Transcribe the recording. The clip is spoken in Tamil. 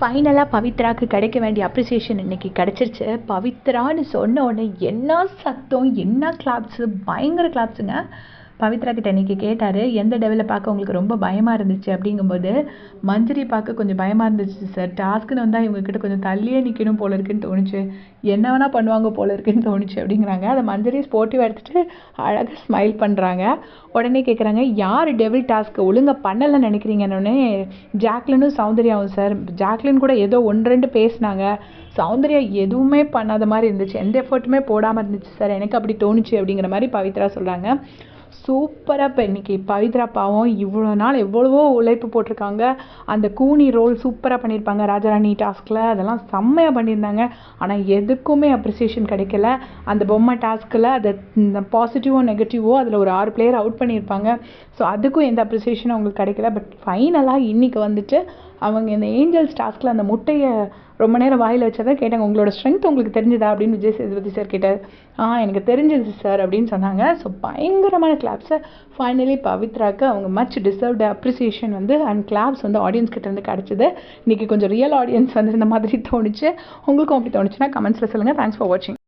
ஃபைனலாக பவித்ராக்கு கிடைக்க வேண்டிய அப்ரிசியேஷன் இன்னைக்கு கிடச்சிருச்சு. பவித்ரான்னு சொன்ன உடனே என்ன சத்தம் என்ன கிளாப்ஸு பயங்கர கிளாப்ஸுங்க பவித்ரா கிட்ட இன்றைக்கி கேட்டார் எந்த டெவலை பார்க்க உங்களுக்கு ரொம்ப பயமாக இருந்துச்சு? அப்படிங்கும்போது மஞ்சரி பார்க்க கொஞ்சம் பயமாக இருந்துச்சு சார் டாஸ்க்குன்னு வந்தால் இவங்கக்கிட்ட கொஞ்சம் தள்ளியே நிற்கணும் போல இருக்குன்னு தோணுச்சு. என்ன வேணால் பண்ணுவாங்க போல இருக்குன்னு தோணுச்சு அப்படிங்கிறாங்க. அதை மஞ்சரி ஸ்போர்ட்டிவ் எடுத்துகிட்டு அழகாக ஸ்மைல் பண்ணுறாங்க உடனே கேட்குறாங்க யார் டெவில் டாஸ்க்கு ஒழுங்காக பண்ணலைன்னு நினைக்கிறீங்கன்னொடனே ஜாக்லினும் சௌந்தர்யாவும் சார் ஜாக்லின் கூட ஏதோ ஒன்று ரெண்டு பேசினாங்க. சௌந்தர்யா எதுவுமே பண்ணாத மாதிரி இருந்துச்சு. எந்த எஃபர்ட்டுமே போடாமல் இருந்துச்சு சார் எனக்கு அப்படி தோணுச்சு அப்படிங்கிற மாதிரி பவித்ரா சொல்கிறாங்க சூப்பராக இப்போ இன்றைக்கி பவித்ரா பாவம் இவ்வளோ நாள் எவ்வளவோ உழைப்பு போட்டிருக்காங்க. அந்த கூனி ரோல் சூப்பராக பண்ணியிருப்பாங்க. ராஜாராணி டாஸ்கில் அதெல்லாம் செம்மையாக பண்ணியிருந்தாங்க. ஆனால் எதுக்குமே அப்ரிசியேஷன் கிடைக்கல. அந்த பொம்மை டாஸ்கில் அதை இந்த பாசிட்டிவோ நெகட்டிவோ அதில் ஒரு ஆறு பிளேயர் அவுட் பண்ணியிருப்பாங்க. ஸோ அதுக்கும் எந்த அப்ரிசியேஷனும் அவங்களுக்கு கிடைக்கல. பட் ஃபைனலாக இன்றைக்கி வந்துட்டு அவங்க இந்த ஏஞ்சல்ஸ் டாஸ்கில் அந்த முட்டையை ரொம்ப நேரம் வாயில் வச்சதை கேட்டாங்க. உங்களோட ஸ்ட்ரென்த் உங்களுக்கு தெரிஞ்சுதா? அப்படின்னு விஜய் சேதுபதி சார் கேட்டார். ஆ எனக்கு தெரிஞ்சது சார் அப்படின்னு சொன்னாங்க. ஸோ பயங்கரமான கிளாப்ஸை ஃபைனலி பவித்ராக்கு அவங்க மச் டிசர்வ்டு அப்ரிசியேஷன் வந்து அண்ட் கிளாப்ஸ் வந்து ஆடியன்ஸ் கிட்டேருந்து கிடச்சிது. இன்றைக்கி கொஞ்சம் ரியல் ஆடியன்ஸ் வந்து இந்த மாதிரி தோணுச்சு. உங்களுக்கும் அப்படி தோணுச்சுன்னா கமெண்ட்ஸில் சொல்லுங்கள் தேங்க்ஸ் ஃபார் வாட்சிங்